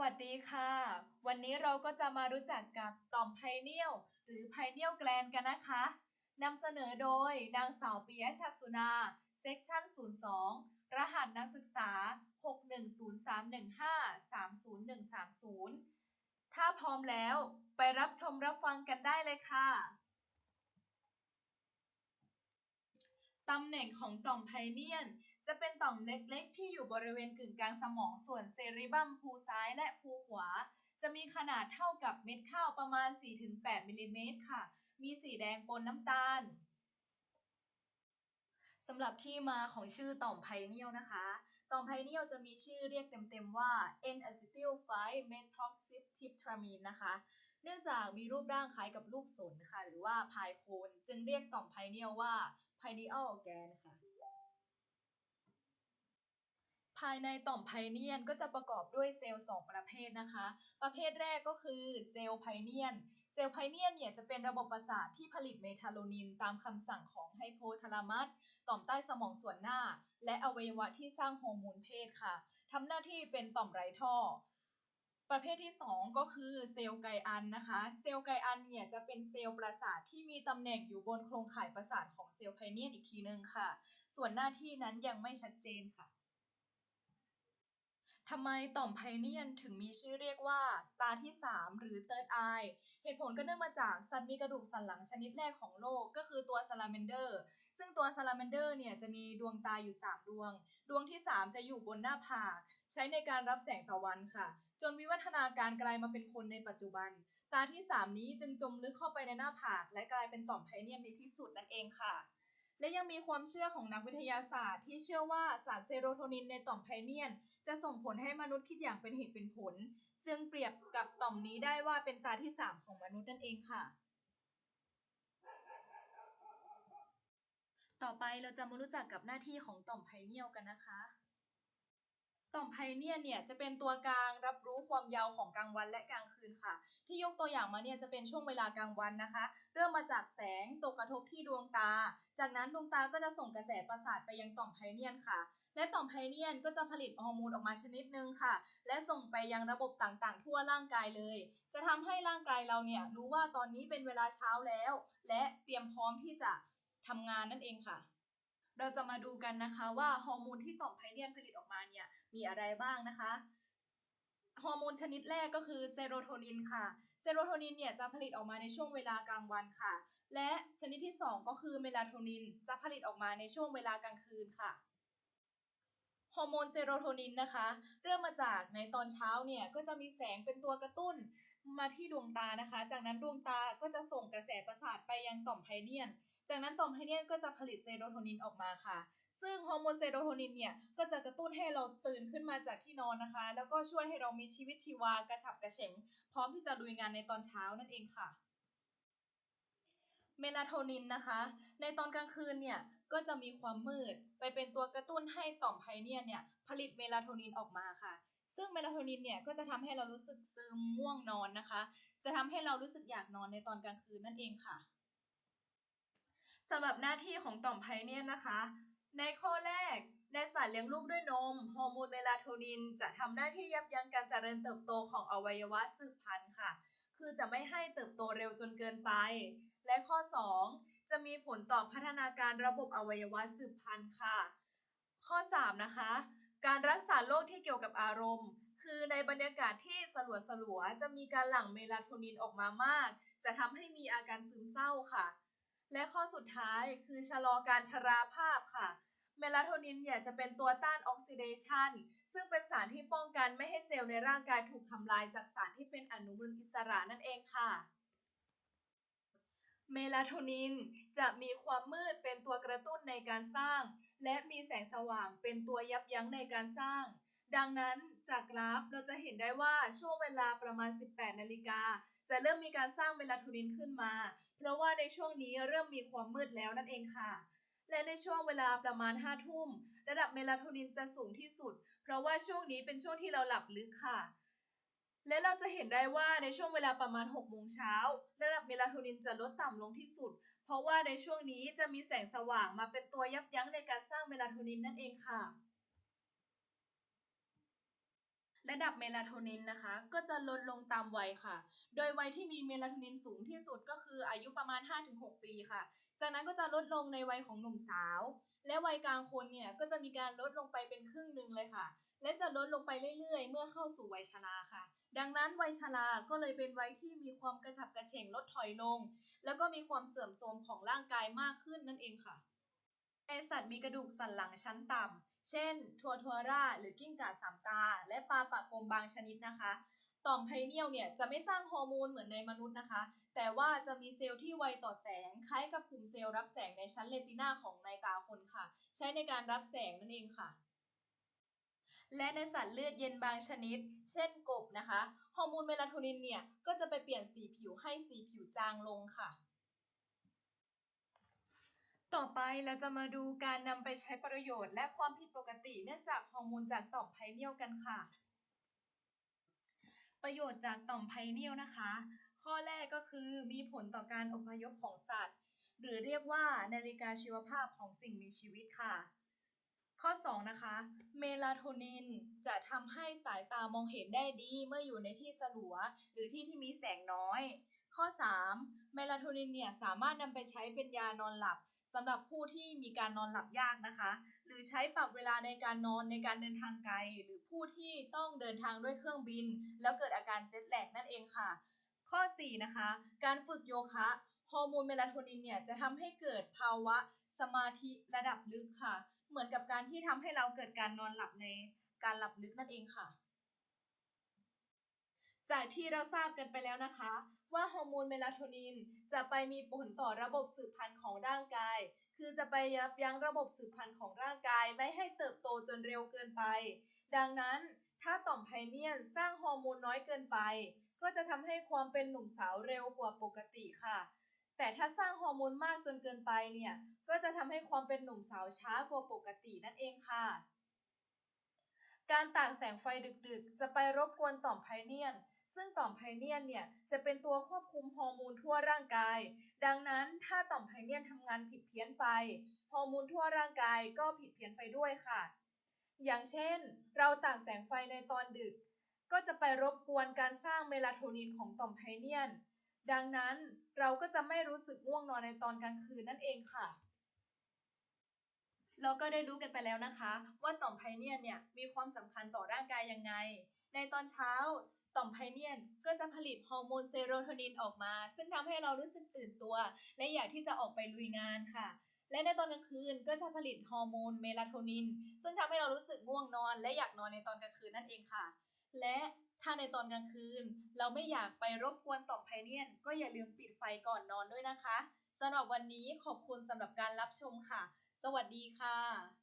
วัสดีค่ะ วันนี้เราก็จะมารู้จักกับต่อมไพเนียลหรือไพเนียลแกลนกันนะคะนำเสนอโดยนางสาวปิยะชัดสุนาเซกชัน02 รหัสนักศึกษา 61031530130 ถ้าพร้อมแล้วไปรับชมรับฟังกันได้เลยค่ะตำแหน่งของต่อมไพเนียล จะเป็นต่อมเล็กๆ ที่อยู่บริเวณกึ่งกลางสมองส่วนเซริบัมภูซ้ายและภูขวา จะมีขนาดเท่ากับเม็ดข้าวประมาณ 4-8มิลลิเมตรค่ะ มีสีแดงปนน้ำตาลสำหรับที่มาของชื่อต่อมไพเนียลนะคะ ต่อมไพเนียลจะมีชื่อเรียกเต็มๆว่า N-acetyl 5-methoxytryptamine นะคะ เนื่องจากมีรูปร่างคล้ายกับลูกสนค่ะ หรือว่าพายโคน จึงเรียกต่อมไพเนียลว่า pineal gland ค่ะ ภายในต่อมไพเนียนก็จะประกอบด้วยเซลล์สองประเภทนะคะ ประเภทแรกก็คือเซลล์ไพเนียน เซลล์ไพเนียนเนี่ยจะเป็นระบบประสาทที่ผลิตเมทาโลนินตามคำสั่งของไฮโพทาลามัส ต่อมใต้สมองส่วนหน้า และอวัยวะที่สร้างฮอร์โมนเพศค่ะ ทำหน้าที่เป็นต่อมไร้ท่อประเภทที่ 2 ก็คือเซลล์ไกอันนะคะ เซลล์ไกอันเนี่ยจะเป็นเซลล์ประสาทที่มีตำแหน่งอยู่บนโครงข่ายประสาทของเซลล์ไพเนียนอีกทีนึงค่ะ ส่วนหน้าที่นั้นยังไม่ชัดเจนค่ะ ทำไมต่อมไพเนียนถึงมีชื่อเรียกว่าสตาที่ 3 หรือ Third Eye เหตุผลก็เนื่องมาจากสัตว์มีกระดูกสันหลังชนิดแรกของโลกก็คือตัวซาลาเมนเดอร์ ซึ่งตัวซาลาเมนเดอร์เนี่ยจะมีดวงตาอยู่ 3 ดวง ดวงที่ 3 จะอยู่บนหน้าผาก ใช้ในการรับแสงตะวันค่ะ จนวิวัฒนาการกลายมาเป็นคนในปัจจุบัน ตาที่ 3 นี้จึงจมลึกเข้าไปในหน้าผาก และกลายเป็นต่อมไพเนียนในที่สุดนั่นเองค่ะ และยังมีความเชื่อของนักวิทยาศาสตร์ ที่เชื่อว่าสารเซโรโทนินในต่อมไพเนียน จะส่งผลให้มนุษย์คิดอย่างเป็นเหตุเป็นผล จึงเปรียบกับต่อมนี้ได้ว่าเป็นตาที่ 3 ของมนุษย์นั่นเองค่ะ ต่อไปเราจะมารู้จักกับหน้าที่ของต่อมไพเนียลกันนะคะ ต่อมไพเนียเนี่ยจะเป็นตัวกลางรับรู้ความยาวของกลางวันและกลางคืนค่ะ ที่ยกตัวอย่างมาเนี่ยจะเป็นช่วงเวลากลางวันนะคะ เริ่มมาจากแสงตกกระทบที่ดวงตา จากนั้นดวงตาก็จะส่งกระแสประสาทไปยังต่อมไพเนียลค่ะ และต่อมไพเนียลก็จะผลิตฮอร์โมนออกมาชนิดหนึ่งค่ะ และส่งไปยังระบบต่างๆ ทั่วร่างกายเลย จะทำให้ร่างกายเราเนี่ยรู้ว่าตอนนี้เป็นเวลาเช้าแล้ว และเตรียมพร้อมที่จะทำงานนั่นเองค่ะเราจะมาดูกันนะคะว่าฮอร์โมนที่ต่อมไพเนียลผลิตออกมาเนี่ย มีอะไรบ้างนะคะฮอร์โมนชนิดแรกก็คือเซโรโทนินค่ะ เซโรโทนินเนี่ยจะผลิตออกมาในช่วงเวลากลางวันค่ะ และชนิดที่ 2 ก็คือเมลาโทนินจะผลิตออกมาในช่วงเวลากลางคืนค่ะ ฮอร์โมนเซโรโทนินนะคะ เริ่มมาจากในตอนเช้าเนี่ยก็จะมีแสงเป็นตัวกระตุ้นมาที่ดวงตานะคะ จากนั้นดวงตาก็จะส่งกระแสประสาทไปยังต่อมไพเนียลจากนั้นต่อมไพเนียลก็จะผลิตเซโรโทนินออกมาค่ะ ซึ่งฮอร์โมนเซโรโทนินเนี่ยก็จะกระตุ้นให้เราตื่นขึ้นมาจากที่นอนนะคะ แล้วก็ช่วยให้เรามีชีวิตชีวากระฉับกระเฉงพร้อมที่จะลุยงานในตอนเช้านั่นเองค่ะ เมลาโทนินนะคะ ในตอนกลางคืนเนี่ยก็จะมีความมืดไปเป็นตัวกระตุ้นให้ต่อมไพเนียเนี่ยผลิตเมลาโทนินออกมาค่ะซึ่งเมลาโทนินเนี่ยก็จะทำให้เรารู้สึกซึมง่วงนอนนะคะ จะทำให้เรารู้สึกอยากนอนในตอนกลางคืนนั่นเองค่ะสำหรับหน้าที่ของต่อมไพเนียนะคะ ในข้อแรก ในสารเลี้ยงลูกด้วยนมฮอร์โมนเมลาโทนิน จะทำหน้าที่ยับยั้งการเจริญเติบโตของอวัยวะสืบพันธุ์ค่ะ คือจะไม่ให้เติบโตเร็วจนเกินไป และข้อ 2 จะมีผลต่อพัฒนาการระบบอวัยวะสืบพันธุ์ค่ะ ข้อ 3 นะคะ การรักษาโรคที่เกี่ยวกับอารมณ์ คือในบรรยากาศที่สลัวสลัวๆจะมีการหลั่งเมลาโทนินออกมามาก จะทำให้มีอาการซึมเศร้าค่ะ และข้อสุดท้ายคือชะลอการชราภาพค่ะ เมลาโทนินเนี่ยจะเป็นตัวต้านออกซิเดชันซึ่งเป็นสารที่ป้องกันไม่ให้เซลล์ในร่างกายถูกทำลายจากสารที่เป็นอนุมูลอิสระนั่นเองค่ะเมลาโทนินจะมีความมืดเป็นตัวกระตุ้นในการสร้าง และมีแสงสว่างเป็นตัวยับยั้งในการสร้าง ดังนั้นจากกราฟเราจะเห็นได้ว่าช่วงเวลาประมาณ 18 นาฬิกา จะเริ่มมีการสร้างเมลาโทนินขึ้นมา เพราะว่าในช่วงนี้เริ่มมีความมืดแล้วนั่นเองค่ะ และในช่วงเวลาประมาณ5ทุ่มระดับเมลาโทนินจะสูงที่สุด เพราะว่าช่วงนี้เป็นช่วงที่เราหลับลึกค่ะ และเราจะเห็นได้ว่าในช่วงเวลาประมาณ6โมงเช้าระดับเมลาโทนินจะลดต่ำลงที่สุด เพราะว่าในช่วงนี้จะมีแสงสว่างมาเป็นตัวยับยั้งในการสร้างเมลาโทนินนั่นเองค่ะระดับเมลาโทนินนะคะ ก็จะลดลงตามวัยค่ะ โดยวัยที่มีเมลาโทนินสูงที่สุดก็คืออายุประมาณ 5-6 ปีค่ะ จากนั้นก็จะลดลงในวัยของหนุ่มสาว และวัยกลางคนเนี่ยก็จะมีการลดลงไปเป็นครึ่งหนึ่งเลยค่ะ และจะลดลงไปเรื่อยๆ เมื่อเข้าสู่วัยชราค่ะ ดังนั้นวัยชราก็เลยเป็นวัยที่มีความกระฉับกระเฉงลดถอยลง แล้วก็มีความเสื่อมโทรมของร่างกายมากขึ้นนั่นเองค่ะในสัตว์มีกระดูกสันหลังชั้นต่ำเช่น ทัวทัวร่า หรือกิ้งก่าสามตา และปลาปากกลมบางชนิดนะคะ ต่อมไพเนียลเนี่ยจะไม่สร้างฮอร์โมนเหมือนในมนุษย์นะคะ แต่ว่าจะมีเซลล์ที่ไวต่อแสง คล้ายกับกลุ่มเซลล์รับแสงในชั้นเรติน่าของในตาคนค่ะ ใช้ในการรับแสงนั่นเองค่ะ และในสัตว์เลือดเย็นบางชนิด เช่นกบนะคะ ฮอร์โมนเมลาโทนินเนี่ยก็จะไปเปลี่ยนสีผิวให้สีผิวจางลงค่ะต่อไปเราจะมาดูการนำไปใช้ประโยชน์และความผิดปกติเนื่องจากฮอร์โมนจากต่อมไพเนียลกันค่ะ ประโยชน์จากต่อมไพเนียลนะคะ ข้อแรกก็คือมีผลต่อการอพยพของสัตว์ หรือเรียกว่านาฬิกาชีวภาพของสิ่งมีชีวิตค่ะ ข้อ 2 นะคะ เมลาโทนินจะทำให้สายตามองเห็นได้ดีเมื่ออยู่ในที่สลัว หรือที่ที่มีแสงน้อย ข้อ 3 เมลาโทนินเนี่ยสามารถนำไปใช้เป็นยานอนหลับสำหรับผู้ที่มีการนอนหลับยากนะคะ หรือใช้ปรับเวลาในการนอนในการเดินทางไกล หรือผู้ที่ต้องเดินทางด้วยเครื่องบิน แล้วเกิดอาการเจ็ตแลกนั่นเองค่ะ ข้อ 4 นะคะ การฝึกโยคะฮอร์โมนเมลาโทนินเนี่ยจะทำให้เกิดภาวะสมาธิระดับลึกค่ะ เหมือนกับการที่ทำให้เราเกิดการนอนหลับในการหลับลึกนั่นเองค่ะ จากที่เราทราบกันไปแล้วนะคะ ว่าฮอร์โมนเมลาโทนินจะไปมีผลต่อระบบสืบพันธุ์ของร่างกาย คือจะไปยับยั้งระบบสืบพันธุ์ของร่างกายไม่ให้เติบโตจนเร็วเกินไป ดังนั้นถ้าต่อมไพเนียลสร้างฮอร์โมนน้อยเกินไป ก็จะทำให้ความเป็นหนุ่มสาวเร็วกว่าปกติค่ะ แต่ถ้าสร้างฮอร์โมนมากจนเกินไปเนี่ยก็จะทำให้ความเป็นหนุ่มสาวช้ากว่าปกตินั่นเองค่ะ การตากแสงไฟดึกๆ จะไปรบกวนต่อมไพเนียล ซึ่งต่อมไพเนียลเนี่ยจะเป็นตัวควบคุมฮอร์โมนทั่วร่างกาย ดังนั้นถ้าต่อมไพเนียลทำงานผิดเพี้ยนไป ฮอร์โมนทั่วร่างกายก็ผิดเพี้ยนไปด้วยค่ะ อย่างเช่น เราตากแสงไฟในตอนดึก ก็จะไปรบกวนการสร้างเมลาโทนินของต่อมไพเนียลดังนั้นเราก็จะไม่รู้สึกง่วงนอนในตอนกลางคืนนั่นเองค่ะ เราก็ได้รู้กันไปแล้วนะคะ ว่าต่อมไพเนียลเนี่ยมีความสำคัญต่อร่างกายยังไง ในตอนเช้าต่อมไพเนียลก็จะผลิตฮอร์โมนเซโรโทนินออกมา ซึ่งทำให้เรารู้สึกตื่นตัว และอยากที่จะออกไปลุยงานค่ะ และในตอนกลางคืนก็จะผลิตฮอร์โมนเมลาโทนิน ซึ่งทำให้เรารู้สึกง่วงนอน และอยากนอนในตอนกลางคืนนั่นเองค่ะ และถ้าในตอนกลางคืน เราไม่อยากไปรบกวนต่อมไพเนียลก็อย่าลืมปิดไฟก่อนนอนด้วยนะคะสำหรับวันนี้ขอบคุณสำหรับการรับชมค่ะ สวัสดีค่ะ